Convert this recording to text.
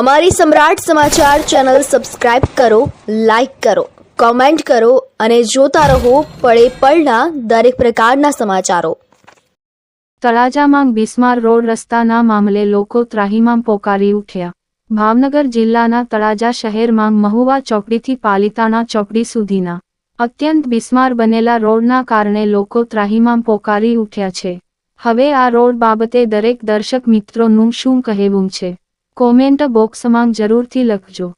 અમારી સમ્રાટ સમાચાર channel subscribe કરો, લાઇક કરો, કોમેન્ટ કરો અને જોતા રહો પળે પળના દરેક પ્રકારના સમાચારો. તળાજામાં બિસ્માર રોડ રસ્તાના મામલે લોકો ત્રાહીમામ પોકારી ઉઠ્યા. ભાવનગર જિલ્લાના તળાજા શહેરમાં મહુવા ચોકડીથી પાલિતાણા ચોકડી સુધીના. અત્યંત બિસ્માર બનેલા રોડના કારણે લોકો ત્રાહીમામ પોકારી ઉઠ્યા છે. હવે આ રોડ બાબતે દરેક દર્શક મિત્રોનું શું કહેવું છે? કોમેન્ટ બોક્સમાં જરૂરથી લખજો.